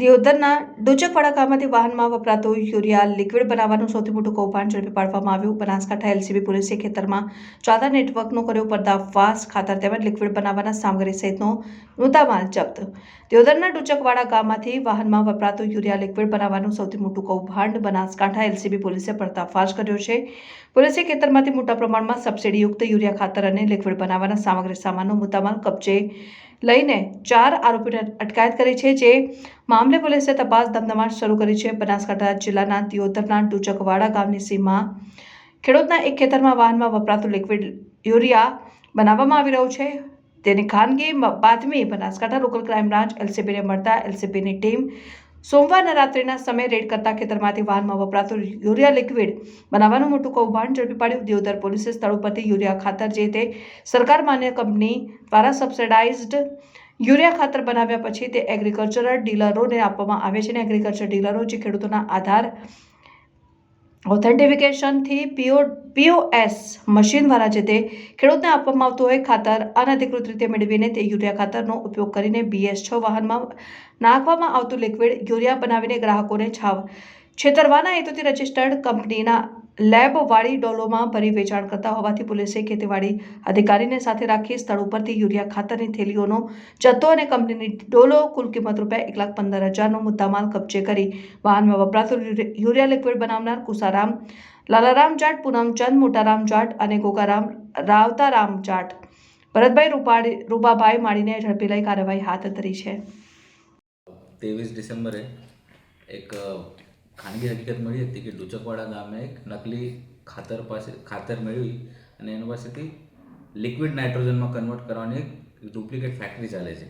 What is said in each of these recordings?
દિયોદરના ડોચકવાડા ગામમાંથી વાહનમાં વપરાતું યુરિયા લિક્વિડ બનાવવાનું સૌથી મોટું કૌભાંડ ઝડપી પાડવામાં આવ્યું. બનાસકાંઠા એલસીબી પોલીસે ખેતરમાં ચાદર નેટવર્કનો કર્યો પર્દાફાશ, ખાતર તેમજ લિક્વિડ બનાવવાના સામગ્રી સહિતનો મુદ્દામાલ જપ્ત. દિયોદરના ડોચકવાડા ગામમાંથી વાહનમાં વપરાતું યુરિયા લિક્વિડ બનાવવાનું સૌથી મોટું કૌભાંડ બનાસકાંઠા એલસીબી પોલીસે પર્દાફાશ કર્યો છે. પોલીસે ખેતરમાંથી મોટા પ્રમાણમાં સબસિડીયુક્ત યુરિયા, ખાતર અને લિક્વિડ બનાવવાના સામગ્રી, સામાનનો મુદ્દામાલ કબજે લઈને ચાર આરોપીને અટકાયત કરી છે, જે મામલે પોલીસે તપાસ ધમધમાટ શરૂ કરી છે. બનાસકાંઠા જિલ્લાના દિયોદરના ટુચકવાડા ગામની સીમા ખેડૂતના એક ખેતરમાં વાહનમાં વપરાતું લિક્વિડ યુરિયા બનાવવામાં આવી રહ્યું છે. તેની ખાનગી બાતમી બનાસકાંઠા લોકલ ક્રાઇમ બ્રાન્ચ એલસીબીને મળતા એલસીબીની ટીમ સોમવારના રાત્રિના સમયે રેડ કરતા ખેતરમાંથી વાહનમાં વપરાતું યુરિયા લિક્વિડ બનાવવાનું મોટું કૌભાંડ ઝડપી પાડ્યું. દિયોદર પોલીસે સ્થળ ઉપરથી યુરિયા ખાતર જે તે સરકાર માન્ય કંપની દ્વારા સબસિડાઇઝ્ડ યુરિયા ખાતર બનાવ્યા પછી તે એગ્રીકલ્ચરલ ડીલરોને આપવામાં આવે છે અને એગ્રીકલ્ચર ડીલરો જે ખેડૂતોના આધાર ઓથેન્ટિફિકેશનથી પીઓ પીઓએસ મશીન દ્વારા જે તે ખેડૂતને આપવામાં આવતું હોય, ખાતર અનધિકૃત રીતે મેળવીને તે યુરિયા ખાતરનો ઉપયોગ કરીને બીએસ છ વાહનમાં નાખવામાં આવતું લિક્વિડ યુરિયા બનાવીને ગ્રાહકોને છાવ, છેતરવાના હેતુથી રજિસ્ટર્ડ કંપનીના લેબવાળી ડોલોમાં ભરી વેચાણ કરતા હોવાથી પોલીસે ખેતીવાડી અધિકારીને સાથે રાખી સ્થળ ઉપરથી યુરિયા ખાતરની થેલીઓનો જથ્થો અને કંપનીની ડોલો કુલ કિંમત રૂપિયા એક લાખ પંદર હજારનો મુદ્દામાલ કબજે કરી. વાહનમાં વપરાતું યુરિયા લિક્વિડ બનાવનાર કુસારામ, લાલારામ જાટ પૂનમચંદ મોટારામ જાટ અને ગોગારામ, રાવતારામ જાટ. ભરતભાઈ રૂપાડી રૂપાભાઈ માળીને ઝડપી લઈ કાર્યવાહી હાથ ધરી છે. ત્રેવીસ ડિસેમ્બરે એક ખાનગી હકીકત મળી હતી કે ડુચકવાડા ગામે એક નકલી ખાતર પાસે ખાતર મેળવી અને એની પાસેથી લિક્વિડ નાઇટ્રોજનમાં કન્વર્ટ કરવાની એક ડુપ્લિકેટ ફેક્ટરી ચાલે છે.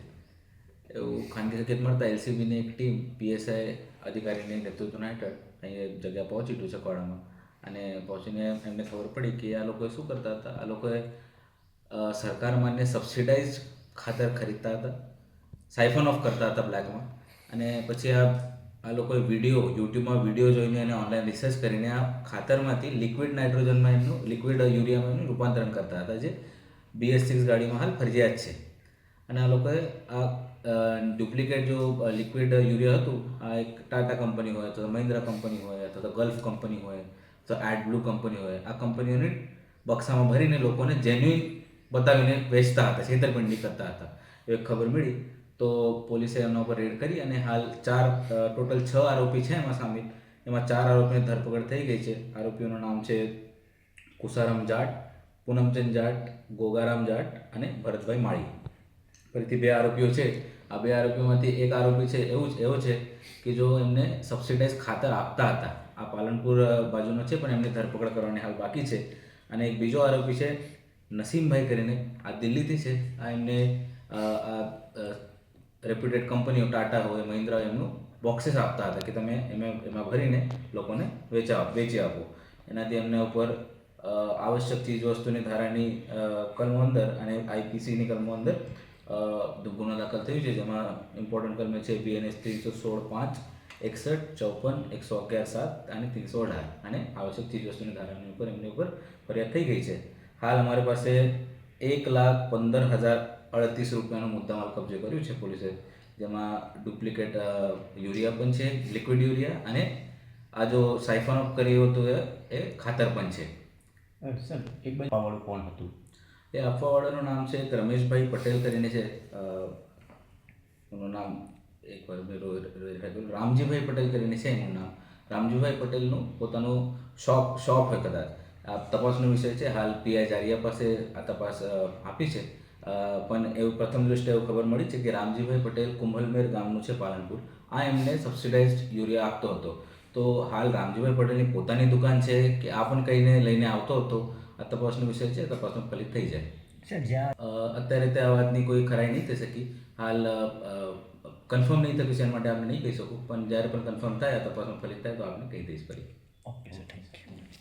એવું ખાનગી હકીકત મળતા એલસીબીની એક ટીમ, પીએસઆઈ અધિકારીને નેતૃત્વના હેઠળ અહીંયા જગ્યા પહોંચી ડુચકવાડામાં અને પહોંચીને એમને ખબર પડી કે આ લોકોએ શું કરતા હતા? આ લોકોએ સરકાર માન્ય સબસિડાઇઝ ખાતર ખરીદતા હતા સાઇફન ઓફ કરતા હતા બ્લેકમાં અને પછી આ આ લોકોએ વીડિયો યુટ્યુબમાં વીડિયો જોઈને અને ઓનલાઈન રિસર્ચ કરીને આ ખાતરમાંથી લિક્વિડ નાઇટ્રોજનમાં એમનું લિક્વિડ યુરિયામાં એમનું રૂપાંતરણ કરતા હતા, જે બીએસ સિક્સ ગાડીમાં હાલ ફરજિયાત છે. અને આ લોકોએ આ ડુપ્લિકેટ જો લિક્વિડ યુરિયા હતું, આ એક ટાટા કંપની હોય તો મહિન્દ્રા કંપની હોય, અથવા તો ગલ્ફ કંપની હોય તો એડ બ્લુ કંપની હોય, આ કંપનીઓને બક્સામાં ભરીને લોકોને જેન્યુઇન બતાવીને વેચતા હતા, છેતરપિંડી કરતા હતા. એ ખબર મળી તો પોલીસે એમના ઉપર રેડ કરી અને હાલ ચાર ટોટલ છ આરોપી છે એમાં સામેલ. એમાં ચાર આરોપીની ધરપકડ થઈ ગઈ છે. આરોપીઓનું નામ છે કુસારામ જાટ, પૂનમચંદ જાટ, ગોગારામ જાટ અને ભરતભાઈ માળી. ફરીથી બે આરોપીઓ છે. આ બે આરોપીઓમાંથી એક આરોપી છે, એવું જ, એવો છે કે જો એમને સબસિડાઇઝ ખાતર આપતા હતા. આ પાલનપુર બાજુનો છે, પણ એમની ધરપકડ કરવાની હાલ બાકી છે. અને એક બીજો આરોપી છે નસીમભાઈ કરીને, આ દિલ્હીથી છે. આ એમને રેપ્યુટેડ કંપનીઓ ટાટા હોય મહિન્દ્રા એમનું બોક્સીસ આપતા હતા કે તમે એમાં એમાં ભરીને લોકોને વેચા, વેચી આપો. એનાથી એમના ઉપર આવશ્યક ચીજ વસ્તુની ધારાની કલમો અંદર અને આઈપીસીની કલમો અંદર ગુનો દાખલ થયું છે, જેમાં ઇમ્પોર્ટન્ટ કલમે છે બીએનએસ ત્રીસો સોળ પાંચ, એકસઠ, ચોપન, એકસો અગિયાર સાત અને ત્રીસો અઢાર. અને આવશ્યક ચીજ વસ્તુની ધારાની ઉપર એમની ઉપર ફરિયાદ થઈ ગઈ છે. હાલ અમારી પાસે એક લાખ પંદર હજાર અડતીસ રૂપિયાનો મુદ્દામાલ કબજે કર્યું છે પોલીસે. જેમાં ડુપ્લિકેટ યુરિયા પણ છે લિક્વિડ યુરિયા અને આ જો સાઇફન ઓફ કર્યું હતું એ ખાતર પણ છે. એક કોણ હતું? એ અફવાવાળાનું નામ છે એક રમેશભાઈ પટેલ કરીને છે. એનું નામ એક મેં. રામજીભાઈ પટેલ કરીને છે એનું નામ. રામજીભાઈ પટેલનું પોતાનું શોપ શોપ હોય કદાચ. આ તપાસનો વિષય છે. હાલ પીઆઈ જારિયા પાસે આ તપાસ આપી છે. પણ એવું પ્રથમ દ્રષ્ટિએ એવું ખબર મળી છે કે રામજીભાઈ પટેલ કુંભલમેર ગામનું છે પાલનપુર. આ એમને સબસિડાઇઝ્ડ યુરિયા આપતો હતો. તો હાલ રામજીભાઈ પટેલની પોતાની દુકાન છે કે આ પણ કહીને લઈને આવતો હતો? આ તપાસનો વિષય છે તપાસનો ફલિત થઈ જાય. જ્યાં અત્યારે તે આ વાતની કોઈ ખરાઈ નહીં થઈ શકી. હાલ કન્ફર્મ નહીં થયું છે એના માટે આપણે નહીં કહી શકું. પણ જ્યારે પણ કન્ફર્મ થાય આ તપાસમાં ફલિત થાય તો આપણે કહી દઈશ ફરી. Okay sir